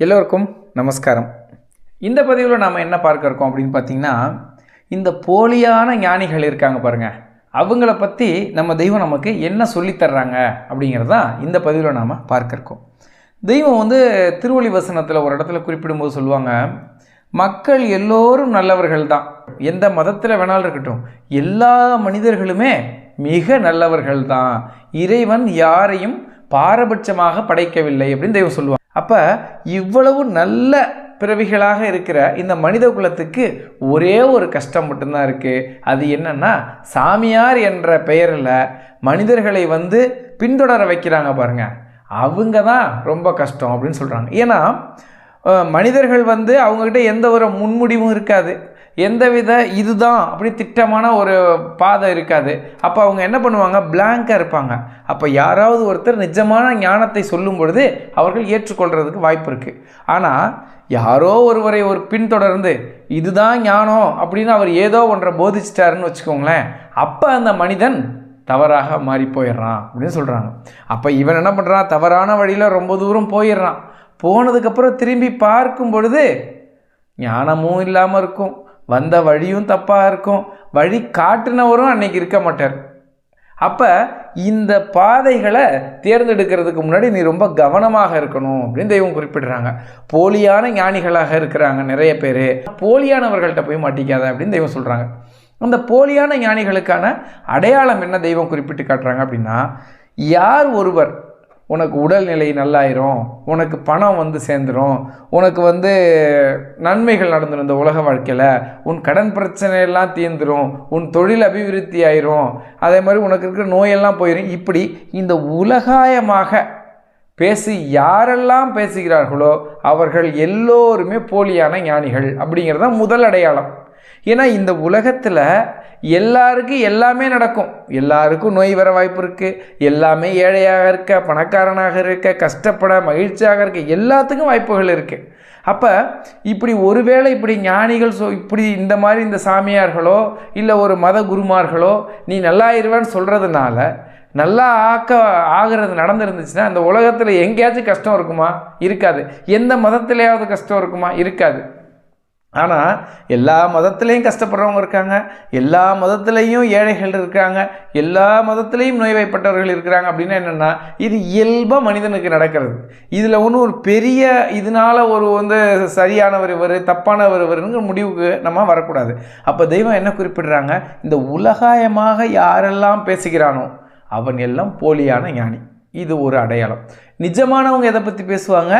எல்லோருக்கும் நமஸ்காரம். இந்த பதிவில் நாம் என்ன பார்க்க இருக்கோம் அப்படின்னு பார்த்தீங்கன்னா இந்த போலியான ஞானிகள் இருக்காங்க பாருங்கள் அவங்கள பற்றி நம்ம தெய்வம் நமக்கு என்ன சொல்லித் தர்றாங்க அப்படிங்கிறது தான் இந்த பதிவில் நாம் பார்க்க இருக்கோம். தெய்வம் வந்து திருவள்ளி வசனத்தில் ஒரு இடத்துல குறிப்பிடும்போது சொல்லுவாங்க மக்கள் எல்லோரும் நல்லவர்கள் தான். எந்த மதத்தில் வேணாலும் இருக்கட்டும். எல்லா மனிதர்களுமே மிக நல்லவர்கள் தான். இறைவன் யாரையும் பாரபட்சமாக படைக்கவில்லை அப்படின்னு தெய்வம் சொல்லுவாங்க. அப்போ இவ்வளவு நல்ல பிறவிகளாக இருக்கிற இந்த மனித குலத்துக்கு ஒரே ஒரு கஷ்டம் மட்டும்தான் இருக்குது அது என்னென்னா சாமியார் என்ற பெயரில் மனிதர்களை வந்து பின்தொடர வைக்கிறாங்க பாருங்கள் அவங்க தான் ரொம்ப கஷ்டம் அப்படின்னு சொல்கிறாங்க ஏன்னா மனிதர்கள் வந்து அவங்கக்கிட்ட எந்த ஒரு முன்முடிவும் இருக்காது. எந்தவித இதுதான் அப்படி திட்டமான ஒரு பாதை இருக்காது. அப்போ அவங்க என்ன பண்ணுவாங்க? பிளாங்காக இருப்பாங்க. அப்போ யாராவது ஒருத்தர் நிஜமான ஞானத்தை சொல்லும் பொழுது அவர்கள் ஏற்றுக்கொள்கிறதுக்கு வாய்ப்பு இருக்குது ஆனால் யாரோ ஒருவரை ஒரு பின்தொடர்ந்து இதுதான் ஞானம் அப்படின்னு அவர் ஏதோ ஒன்றை போதிச்சிட்டாருன்னு வச்சுக்கோங்களேன். அப்போ அந்த மனிதன் தவறாக மாறி போயிடுறான் அப்படின்னு சொல்கிறாங்க அப்போ இவன் என்ன பண்ணுறான் தவறான வழியில் ரொம்ப தூரம் போயிடுறான். போனதுக்கப்புறம் திரும்பி பார்க்கும் பொழுது ஞானமும் இல்லாமல் இருக்கும். வந்த வழியும் தப்பாக இருக்கும். வழி காட்டினவரும் அன்னைக்கு இருக்க மாட்டார். அப்போ இந்த பாதைகளை தேர்ந்தெடுக்கிறதுக்கு முன்னாடி நீ ரொம்ப கவனமாக இருக்கணும் அப்படின்னு தெய்வம் குறிப்பிடுறாங்க. போலியான ஞானிகளாக இருக்கிறாங்க நிறைய பேர். போலியானவர்கள்ட்ட போய் மாட்டிக்காத அப்படின்னு தெய்வம் சொல்கிறாங்க அந்த போலியான ஞானிகளுக்கான அடையாளம் என்ன தெய்வம் குறிப்பிட்டு காட்டுறாங்க அப்படின்னா யார் ஒருவர் உனக்கு உடல்நிலை நல்லாயிரும் உனக்கு பணம் வந்து சேர்ந்துரும் உனக்கு வந்து நன்மைகள் நடந்துடும் இந்த உலக வாழ்க்கையில். உன் கடன் பிரச்சனையெல்லாம் தீர்ந்துடும் உன் தொழில் அபிவிருத்தி ஆயிரும். அதே மாதிரி உனக்கு இருக்கிற நோயெல்லாம் போயிடும் இப்படி இந்த உலகாயமாக பேசி யாரெல்லாம் பேசுகிறார்களோ அவர்கள் எல்லோருமே போலியான ஞானிகள் அப்படிங்கிறது தான் முதல் அடையாளம். ஏன்னா இந்த உலகத்தில் எல்லாருக்கும் எல்லாமே நடக்கும். எல்லாருக்கும் நோய் வர வாய்ப்பு இருக்குது எல்லாமே ஏழையாக இருக்க பணக்காரனாக இருக்க கஷ்டப்பட மகிழ்ச்சியாக இருக்க எல்லாத்துக்கும் வாய்ப்புகள் இருக்குது அப்போ இப்படி ஒருவேளை இப்படி ஞானிகள் சொ இப்படி இந்த மாதிரி இந்த சாமியார்களோ இல்லை ஒரு மத குருமார்களோ நீ நல்லா இருவேன்னு சொல்கிறதுனால நல்லா ஆக்க ஆகிறது நடந்துருந்துச்சுன்னா இந்த உலகத்தில் எங்கேயாச்சும் கஷ்டம் இருக்குமா? இருக்காது. எந்த மதத்திலேயாவது கஷ்டம் இருக்குமா? இருக்காது. ஆனால் எல்லா மதத்துலேயும் கஷ்டப்படுறவங்க இருக்காங்க. எல்லா மதத்துலேயும் ஏழைகள் இருக்காங்க. எல்லா மதத்துலேயும் நோய்வாய்ப்பட்டவர்கள் இருக்கிறாங்க அப்படின்னா என்னென்னா இது இயல்பாக மனிதனுக்கு நடக்கிறது. இதில் ஒன்றும் ஒரு பெரிய இதனால் ஒரு வந்து சரியானவர் இவர் தப்பானவர் இவருங்கிற முடிவுக்கு நம்ம வரக்கூடாது. அப்போ தெய்வம் என்ன குறிப்பிடுறாங்க? இந்த உலகாயமாக யாரெல்லாம் பேசுகிறானோ அவன் எல்லாம் போலியான ஞானி. இது ஒரு அடையாளம். நிஜமானவங்க எதை பற்றி பேசுவாங்க?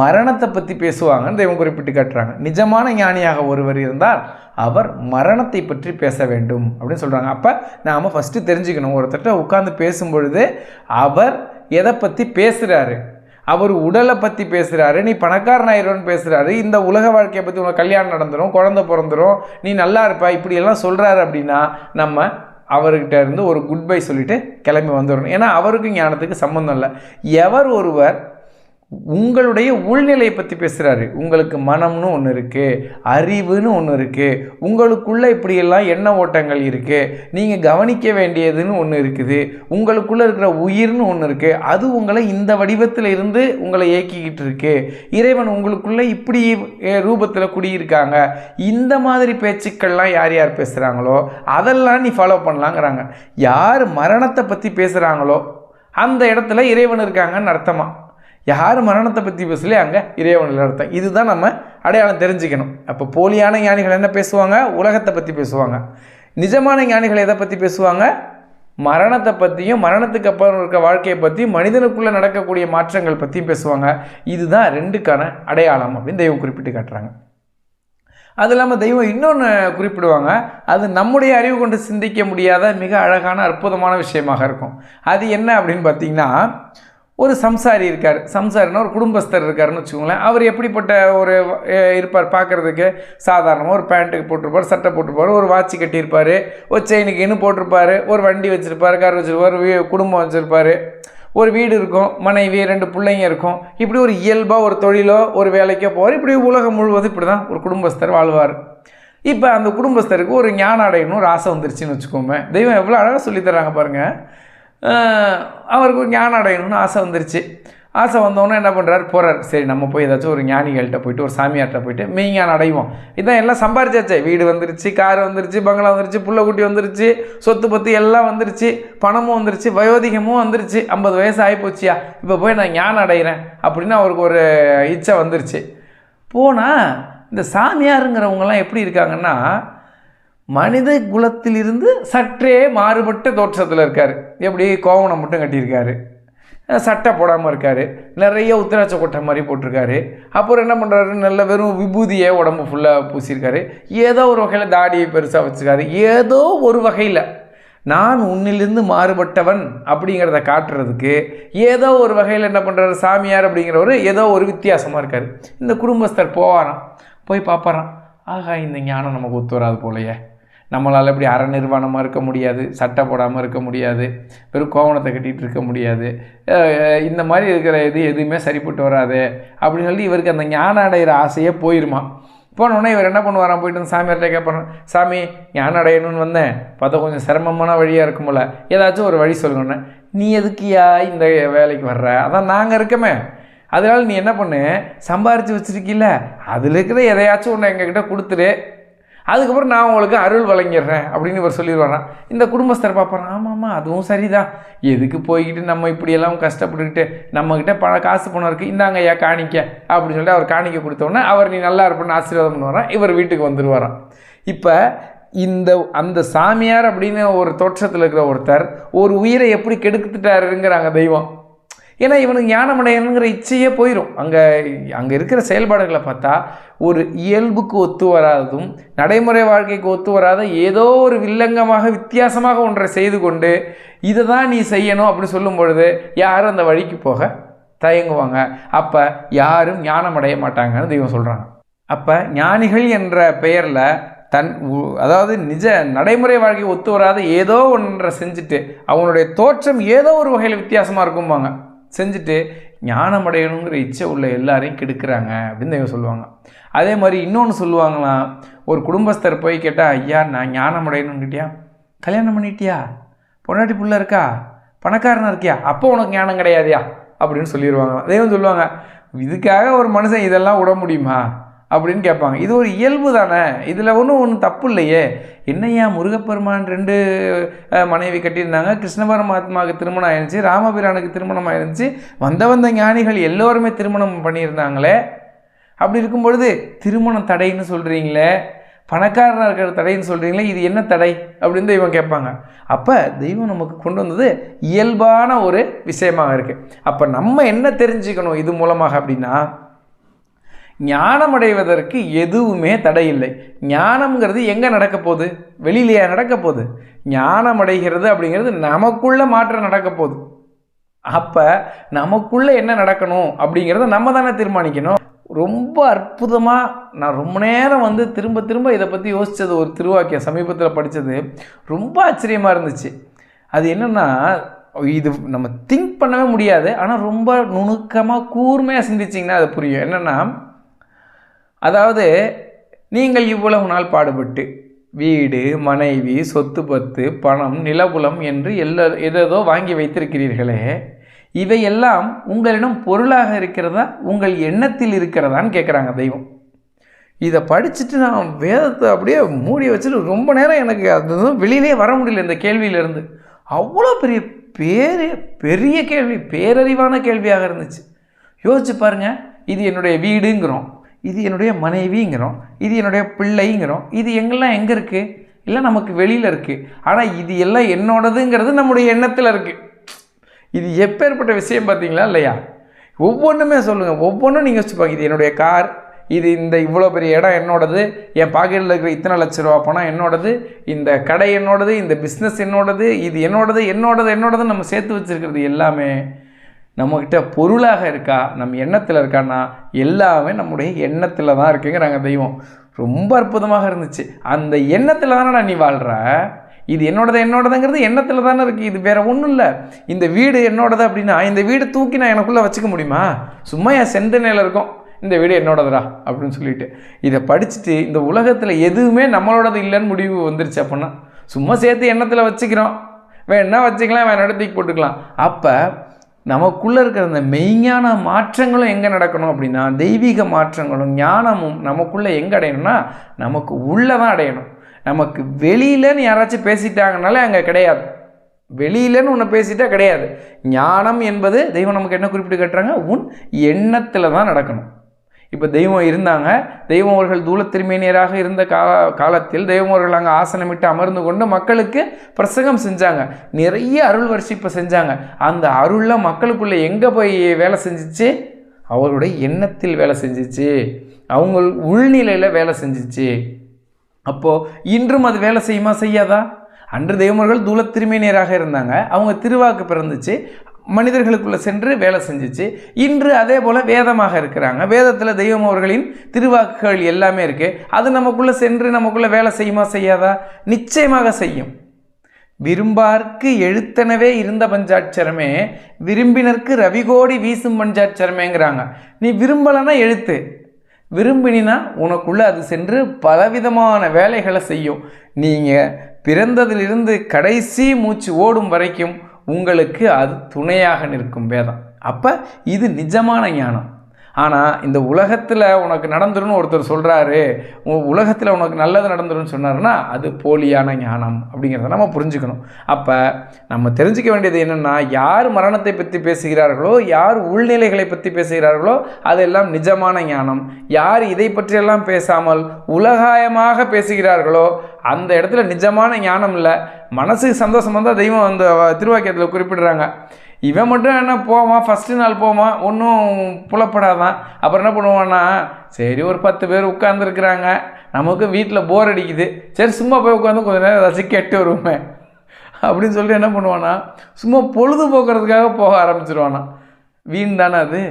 மரணத்தை பற்றி பேசுவாங்கன்னு தெய்வம் குறிப்பிட்டு காட்டுறாங்க. நிஜமான ஞானியாக ஒருவர் இருந்தால் அவர் மரணத்தை பற்றி பேச வேண்டும் அப்படின்னு சொல்கிறாங்க அப்போ நாம் ஃபஸ்ட்டு தெரிஞ்சுக்கணும். ஒருத்தர்கிட்ட உட்காந்து பேசும்பொழுது அவர் எதை பற்றி பேசுகிறாரு அவர் உடலை பற்றி பேசுகிறாரு நீ பணக்காரன் ஆயிடுவேன்னு பேசுகிறாரு இந்த உலக வாழ்க்கையை பற்றி உனக்கு கல்யாணம் நடந்துடும் குழந்தை பிறந்துடும் நீ நல்லா இருப்ப இப்படியெல்லாம் சொல்கிறாரு அப்படின்னா நம்ம அவர்கிட்ட இருந்து ஒரு குட் பை சொல்லிட்டு கிளம்பி வந்துடணும் ஏன்னா அவருக்கும் ஞானத்துக்கு சம்மந்தம் இல்லை. எவர் ஒருவர் உங்களுடைய உள்நிலையை பற்றி பேசுகிறாரு உங்களுக்கு மனம்னு ஒன்று இருக்குது அறிவுன்னு ஒன்று இருக்குது உங்களுக்குள்ளே இப்படியெல்லாம் எண்ண ஓட்டங்கள் இருக்குது நீங்கள் கவனிக்க வேண்டியதுன்னு ஒன்று இருக்குது உங்களுக்குள்ளே இருக்கிற உயிர்னு ஒன்று இருக்குது அது உங்களை இந்த வடிவத்தில் இருந்து உங்களை இயக்கிக்கிட்டு இருக்கு. இறைவன் உங்களுக்குள்ளே இப்படி ரூபத்தில் குடியிருக்காங்க. இந்த மாதிரி பேச்சுக்கள்லாம் யார் யார் பேசுகிறாங்களோ அதெல்லாம் நீ ஃபாலோ பண்ணலாங்கிறாங்க. யார் மரணத்தை பற்றி பேசுகிறாங்களோ அந்த இடத்துல இறைவன் இருக்காங்கன்னு அர்த்தமாக யார் மரணத்தை பற்றி பேசலையே அங்கே இறைவனில் அர்த்தம் இதுதான் நம்ம அடையாளம் தெரிஞ்சுக்கணும். அப்போ போலியான ஞானிகள் என்ன பேசுவாங்க? உலகத்தை பற்றி பேசுவாங்க. நிஜமான ஞானிகள் எதை பற்றி பேசுவாங்க? மரணத்தை பற்றியும் மரணத்துக்கு அப்புறம் இருக்க வாழ்க்கையை பற்றி மனிதனுக்குள்ளே நடக்கக்கூடிய மாற்றங்கள் பற்றியும் பேசுவாங்க. இதுதான் ரெண்டுக்கான அடையாளம் அப்படின்னு தெய்வம் குறிப்பிட்டு காட்டுறாங்க. அது இல்லாமல் தெய்வம் இன்னொன்று குறிப்பிடுவாங்க. அது நம்முடைய அறிவு கொண்டு சிந்திக்க முடியாத மிக அழகான அற்புதமான விஷயமாக இருக்கும். அது என்ன அப்படின்னு பார்த்தீங்கன்னா ஒரு சம்சாரி இருக்கார். சம்சாரினா ஒரு குடும்பஸ்தர் இருக்காருன்னு வச்சுக்கோங்களேன். அவர் எப்படிப்பட்ட ஒரு இருப்பார் பார்க்குறதுக்கு? சாதாரணமாக ஒரு பேண்ட்டுக்கு போட்டிருப்பார் சட்டை போட்டிருப்பார் ஒரு வாட்ச் கட்டியிருப்பார் ஒரு செயினுக்கு இன்னும் போட்டிருப்பார் ஒரு வண்டி வச்சுருப்பார் கார் வச்சுருப்பார் வீ குடும்பம் வச்சுருப்பார். ஒரு வீடு இருக்கும் மனைவி ரெண்டு பிள்ளைங்க இருக்கும். இப்படி ஒரு இயல்பாக ஒரு தொழிலோ ஒரு வேலைக்கோ போவார். இப்படி உலகம் முழுவதும் இப்படி தான் ஒரு குடும்பஸ்தர் வாழ்வார். இப்போ அந்த குடும்பஸ்தருக்கு ஒரு ஞானம் அடையணும் ஒரு ஆசை வந்துருச்சுன்னு வச்சுக்கோமே. தெய்வம் எவ்வளோ அழகாக சொல்லித்தராங்க பாருங்கள் அவருக்கு ஞானம் அடையணும்னு ஆசை வந்துருச்சு. ஆசை வந்தோன்னே என்ன பண்ணுறாரு போகிறார் சரி நம்ம போய் ஏதாச்சும் ஒரு ஞானிகள்கிட்ட போயிட்டு ஒரு சாமியார்கிட்ட போயிட்டு மெய்ஞானம் அடைவோம். இதான் எல்லாம் சம்பாரிச்சாச்சே. வீடு வந்துருச்சு கார் வந்துருச்சு பங்களா வந்துருச்சு புள்ளக்குட்டி வந்துருச்சு சொத்து பத்து எல்லாம் வந்துருச்சு பணமும் வந்துருச்சு வயோதிகமும் வந்துருச்சு. ஐம்பது வயசு ஆகிப்போச்சியா இப்போ போய் நான் ஞானம் அடைகிறேன் அப்படின்னு அவருக்கு ஒரு இச்சை வந்துருச்சு. போனால் இந்த சாமியாருங்கிறவங்கலாம் எப்படி இருக்காங்கன்னா மனித குலத்திலிருந்து சற்றே மாறுபட்ட தோற்றத்தில் இருக்கார். எப்படி? கோவணம் மட்டும் கட்டியிருக்காரு. சட்டை போடாமல் இருக்கார். நிறைய உத்திராட்ச கொட்டை மாதிரி போட்டிருக்காரு. அப்புறம் என்ன பண்ணுறாரு நல்ல வெறும் விபூதியை உடம்பு ஃபுல்லாக பூசியிருக்காரு. ஏதோ ஒரு வகையில் தாடியை பெருசாக வச்சுருக்காரு. ஏதோ ஒரு வகையில் நான் உன்னிலிருந்து மாறுபட்டவன் அப்படிங்கிறத காட்டுறதுக்கு ஏதோ ஒரு வகையில் என்ன பண்ணுறாரு சாமியார் அப்படிங்கிறவர் ஏதோ ஒரு வித்தியாசமாக இருக்கார். இந்த குடும்பஸ்தர் போவாராம். போய் பார்ப்பாராம். ஆகா இந்த ஞானம் நமக்கு ஒத்து வராது போலையே. நம்மளால் இப்படி அற நிர்வாணமாக இருக்க முடியாது சட்டை போடாமல் இருக்க முடியாது வெறும் கோவணத்தை கட்டிகிட்டு இருக்க முடியாது. இந்த மாதிரி இருக்கிற இது எதுவுமே சரிப்பட்டு வராது அப்படின்னு சொல்லி இவருக்கு அந்த ஞானம் அடைகிற ஆசையே போயிருமா. போனோடனே இவர் என்ன பண்ணுவாராம்? போயிட்டு வந்து சாமியார்கிட்ட கேட்பாராம் சாமி ஞானம் அடையணும்னு வந்தேன். பார்த்தா கொஞ்சம் சிரமமான வழியாக இருக்கும்ல ஏதாச்சும் ஒரு வழி சொல்லுங்கண்ணே நீ எதுக்கியா இந்த வேலைக்கு வர்ற? அதான் நாங்கள் இருக்கமே. அதனால் நீ என்ன பண்ணு? சம்பாரித்து வச்சுருக்கீல்ல. அதில் இருக்கிற எதையாச்சும் ஒன்று எங்ககிட்ட கொடுத்துரு. அதுக்கப்புறம் நான் உங்களுக்கு அருள் வழங்கிடுறேன் அப்படின்னு இவர் சொல்லிடுவாராம் இந்த குடும்பஸ்தர் பார்ப்பாராம் ஆமாம் ஆமாம் அதுவும் சரிதான். எதுக்கு போய்கிட்டு நம்ம இப்படியெல்லாம் கஷ்டப்பட்டுக்கிட்டு நம்மக்கிட்ட பண காசு பணம் இருக்குது இந்தாங்க ஐயா காணிக்க. அப்படின்னு சொல்லிட்டு அவர் காணிக்க கொடுத்தோன்னே அவர் நீ நல்லா இருப்பேன்னு ஆசீர்வாதம் பண்ணுவாராம் இவர் வீட்டுக்கு வந்துடுவாராம் இப்போ இந்த அந்த சாமியார் அப்படின்னு ஒரு தோற்றத்தில் இருக்கிற ஒருத்தர் ஒரு உயிரை எப்படி கெடுத்துட்டாருங்கிறாங்க தெய்வம். ஏன்னா இவனுக்கு ஞானம் அடையணுங்கிற இச்சையே போயிடும் அங்கே அங்கே இருக்கிற செயல்பாடுகளை பார்த்தா ஒரு இயல்புக்கு ஒத்து வராததும் நடைமுறை வாழ்க்கைக்கு ஒத்து வராத ஏதோ ஒரு வில்லங்கமாக வித்தியாசமாக ஒன்றை செய்து கொண்டு இதை தான் நீ செய்யணும் அப்படின்னு சொல்லும் பொழுது யாரும் அந்த வழிக்கு போக தயங்குவாங்க. அப்போ யாரும் ஞானம் அடைய மாட்டாங்கன்னு தெய்வம் சொல்கிறாங்க அப்போ ஞானிகள் என்ற பெயரில் தன் அதாவது நிஜ நடைமுறை வாழ்க்கை ஒத்து வராத ஏதோ ஒன்றை செஞ்சுட்டு அவனுடைய தோற்றம் ஏதோ ஒரு வகையில் வித்தியாசமாக இருக்கும்பாங்க. செஞ்சுட்டு ஞானம் அடையணுங்கிற இச்சை உள்ள எல்லாரையும் கெடுக்கிறாங்க அப்படின்னு இவங்க சொல்லுவாங்க. அதே மாதிரி இன்னொன்று சொல்லுவாங்களாம் ஒரு குடும்பஸ்தர் போய் கேட்டால் ஐயா நான் ஞானம் அடையணும்னு கேட்டியா? கல்யாணம் பண்ணிட்டியா? பொண்டாட்டி புள்ள இருக்கா? பணக்காரனாக இருக்கியா? அப்போ உனக்கு ஞானம் கிடையாதியா? அப்படின்னு சொல்லிடுவாங்க தெய்வம் சொல்லுவாங்க இதுக்காக ஒரு மனுஷன் இதெல்லாம் விட முடியுமா? அப்படின்னு கேட்பாங்க. இது ஒரு இயல்பு தானே? இதில் ஒன்றும் ஒன்றும் தப்பு இல்லையே. என்னய்யா முருகப்பெருமான் ரெண்டு மனைவி கட்டியிருந்தாங்க. கிருஷ்ண பரமாத்மாவுக்கு திருமணம் ஆயிருந்துச்சு. ராமபிரானுக்கு திருமணம் ஆயிருந்துச்சு. வந்த வந்த ஞானிகள் எல்லோருமே திருமணம் பண்ணியிருந்தாங்களே. அப்படி இருக்கும் பொழுது திருமணம் தடைன்னு சொல்கிறீங்களே பணக்காரனாக இருக்கிற தடைன்னு சொல்கிறீங்களே இது என்ன தடை? அப்படின்னு தான் இவன் கேட்பாங்க. அப்போ தெய்வம் நமக்கு கொண்டு வந்தது இயல்பான ஒரு விஷயமாக இருக்குது அப்போ நம்ம என்ன தெரிஞ்சுக்கணும் இது மூலமாக அப்படின்னா ஞானம் அடைவதற்கு எதுவுமே தடை இல்லை ஞானம்ங்கிறது எங்கே நடக்க போகுது? வெளியிலையா நடக்க போகுது? ஞானம் அடைகிறது அப்படிங்கிறது நமக்குள்ளே மாற்றம் நடக்க போகுது. அப்போ நமக்குள்ளே என்ன நடக்கணும் அப்படிங்கிறத நம்ம தானே தீர்மானிக்கணும். ரொம்ப அற்புதமாக நான் ரொம்ப நேரம் வந்து திரும்ப திரும்ப இதை பற்றி யோசித்தது ஒரு திருவாக்கியம் சமீபத்தில் படித்தது ரொம்ப ஆச்சரியமாக இருந்துச்சு. அது என்னென்னா இது நம்ம திங்க் பண்ணவே முடியாது. ஆனால் ரொம்ப நுணுக்கமாக கூர்மையாக சிந்திச்சிங்கன்னா அது புரியும். என்னென்னா அதாவது நீங்கள் இவ்வளவு நாள் பாடுபட்டு வீடு மனைவி சொத்து பத்து பணம் நிலபுலம் என்று எல்லா எதேதோ வாங்கி வைத்திருக்கிறீர்களே இவையெல்லாம் உங்களிடம் பொருளாக இருக்கிறதா உங்கள் எண்ணத்தில் இருக்கிறதான்னு கேட்குறாங்க தெய்வம். இதை படிச்சுட்டு நான் வேதத்தை அப்படியே மூடி வச்சுட்டு ரொம்ப நேரம் எனக்கு அது வெளியிலே வர முடியல இந்த கேள்வியிலேருந்து. அவ்வளோ பெரிய பேரு பெரிய கேள்வி பேரறிவான கேள்வியாக இருந்துச்சு. யோசிச்சு பாருங்கள் இது என்னுடைய வீடுங்கிறோம். இது என்னுடைய மனைவிங்கிறோம் இது என்னுடைய பிள்ளைங்கிறோம் இது எங்கெல்லாம் எங்கே இருக்குது இல்லை நமக்கு வெளியில் இருக்குது ஆனால் இது எல்லாம் என்னோடதுங்கிறது நம்முடைய எண்ணத்தில் இருக்குது இது எப்பேற்பட்ட விஷயம் பார்த்தீங்களா இல்லையா? ஒவ்வொன்றுமே சொல்லுங்கள் ஒவ்வொன்றும் நீங்கள் வச்சுப்பாங்க இது என்னுடைய கார் இது இந்த இவ்வளோ பெரிய இடம் என்னோடது என் பாக்கெட்டில் இருக்கிற இத்தனை லட்ச ரூபா பணம் என்னோடது இந்த கடை என்னோடது இந்த பிஸ்னஸ் என்னோடது இது என்னோடது என்னோடது என்னோடது நம்ம சேர்த்து வச்சுருக்கிறது எல்லாமே நம்மக்கிட்ட பொருளாக இருக்கா நம்ம எண்ணத்தில் இருக்கான்னா எல்லாமே நம்முடைய எண்ணத்தில் தான் இருக்குங்கிறாங்க தெய்வம். ரொம்ப அற்புதமாக இருந்துச்சு. அந்த எண்ணத்தில் தானடா நீ வாழ்கிற இது என்னோடது என்னோடதுங்கிறது எண்ணத்தில் தானே இருக்குது இது வேறு ஒன்றும் இல்லை. இந்த வீடு என்னோடது அப்படின்னா இந்த வீடு தூக்கி நான் எனக்குள்ளே வச்சுக்க முடியுமா? சும்மா என் செந்தனையில் இருக்கும். இந்த வீடு என்னோடதுடா அப்படின்னு சொல்லிட்டு. இதை படிச்சுட்டு இந்த உலகத்தில் எதுவுமே நம்மளோடது இல்லைன்னு முடிவு வந்துருச்சு அப்படின்னா சும்மா சேர்த்து எண்ணத்தில் வச்சுக்கிறோம். வேணா வச்சுக்கலாம் வேணா தூக்கி போட்டுக்கலாம். அப்போ நமக்குள்ளே இருக்கிற அந்த மெய்ஞான மாற்றங்களும் எங்கே நடக்கணும் அப்படின்னா தெய்வீக மாற்றங்களும் ஞானமும் நமக்குள்ளே எங்கே அடையணும்னா நமக்கு உள்ளே தான் அடையணும். நமக்கு வெளியிலன்னு யாராச்சும் பேசிட்டாங்கனாலே அங்கே கிடையாது. வெளியிலன்னு ஒன்று பேசிட்டா கிடையாது. ஞானம் என்பது தெய்வம் நமக்கு என்ன குறிப்பிட்டு கட்டுறாங்க? உன் எண்ணத்தில் தான் நடக்கணும். இப்போ தெய்வம் இருந்தாங்க. தெய்வம் அவர்கள் தூளத்திருமேனியராக இருந்த கால காலத்தில் தெய்வம் அவர்கள் அங்கே ஆசனமிட்டு அமர்ந்து கொண்டு மக்களுக்கு பிரசங்கம் செஞ்சாங்க. நிறைய அருள் வரிசைப்பு செஞ்சாங்க. அந்த அருளில் மக்களுக்குள்ளே எங்கே போய் வேலை செஞ்சிச்சு? அவருடைய எண்ணத்தில் வேலை செஞ்சிச்சு. அவங்க உள்நிலையில் வேலை செஞ்சிச்சு. அப்போது இன்றும் அது வேலை செய்யுமா? செய்யாதா? அன்று தெய்வமர்கள் தூள திருமேனியராக இருந்தாங்க. அவங்க திருவாக்கு பிறந்துச்சு. மனிதர்களுக்குள்ளே சென்று வேலை செஞ்சுச்சு. இன்று அதே போல் வேதமாக இருக்கிறாங்க. வேதத்தில் தெய்வம் அவர்களின் திருவாக்குகள் எல்லாமே இருக்குது அது நமக்குள்ளே சென்று நமக்குள்ளே வேலை செய்யுமா செய்யாதா? நிச்சயமாக செய்யும். விரும்பார்க்கு எழுத்தனவே இருந்த பஞ்சாட்சரமே விரும்பினருக்கு ரவிகோடி வீசும் பஞ்சாட்சரமேங்கிறாங்க. நீ விரும்பலைன்னா எழுத்து. விரும்பினா உனக்குள்ளே அது சென்று பலவிதமான வேலைகளை செய்யும். நீங்கள் பிறந்ததிலிருந்து கடைசி மூச்சு ஓடும் வரைக்கும் உங்களுக்கு அது துணையாக நிற்கும் வேதம். அப்போ இது நிஜமான ஞானம். ஆனால் இந்த உலகத்தில் உனக்கு நடந்துரும்னு ஒருத்தர் சொல்கிறாரு உலகத்தில் உனக்கு நல்லது நடந்துரும்னு சொன்னார்னா அது போலியான ஞானம் அப்படிங்கிறத நம்ம புரிஞ்சுக்கணும். அப்போ நம்ம தெரிஞ்சுக்க வேண்டியது என்னென்னா யார் மரணத்தை பற்றி பேசுகிறார்களோ யார் உள்நிலைகளை பற்றி பேசுகிறார்களோ அதெல்லாம் நிஜமான ஞானம். யார் இதை பற்றியெல்லாம் பேசாமல் உலகாயமாக பேசுகிறார்களோ அந்த இடத்துல நிஜமான ஞானம் இல்லை. மனசுக்கு சந்தோஷம் வந்தால் தெய்வம் அந்த திருவாக்கியத்தில் குறிப்பிடுறாங்க. இவன் மட்டும் என்ன போவான்? ஃபஸ்ட்டு நாள் போவான். ஒன்றும் புலப்படாதான். அப்புறம் என்ன பண்ணுவான்னா சரி ஒரு பத்து பேர் உட்காந்துருக்குறாங்க நமக்கு வீட்டில் போர் அடிக்குது. சரி சும்மா போய் உட்காந்து கொஞ்சம் நேரம் ஏதாச்சும் கெட்டு வருவோமே. அப்படின்னு சொல்லிட்டு என்ன பண்ணுவானா சும்மா பொழுதுபோக்குறதுக்காக போக ஆரம்பிச்சிருவானா. வீண் தானே அது?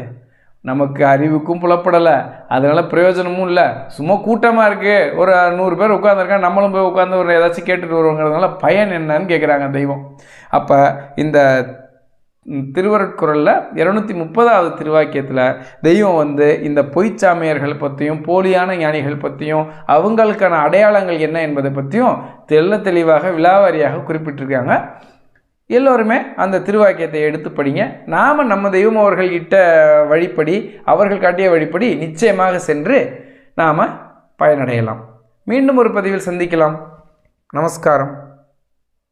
நமக்கு அறிவுக்கும் புலப்படலை. அதனால் பிரயோஜனமும் இல்லை. சும்மா கூட்டமாக இருக்குது ஒரு நூறு பேர் உட்காந்துருக்காங்க நம்மளும் போய் உட்காந்து ஒரு ஏதாச்சும் கேட்டுட்டு வருவோங்கிறதுனால பயன் என்னன்னு கேட்குறாங்க தெய்வம். அப்போ இந்த திருவருட்குரலில் இரநூத்தி முப்பதாவது திருவாக்கியத்தில் தெய்வம் வந்து இந்த பொய்ச்சாமியர்கள் பற்றியும் போலியான ஞானிகள் பற்றியும் அவங்களுக்கான அடையாளங்கள் என்ன என்பதை பற்றியும் தெல்ல தெளிவாக விலாவாரியாக குறிப்பிட்டிருக்காங்க. எல்லோருமே அந்த திருவாக்கியத்தை எடுத்து படிங்க. நாம் நம்ம தெய்வம் அவர்கள் இட்ட வழிப்படி அவர்கள் காட்டிய வழிப்படி நிச்சயமாக சென்று நாம் பயனடையலாம். மீண்டும் ஒரு பதிவில் சந்திக்கலாம். நமஸ்காரம்.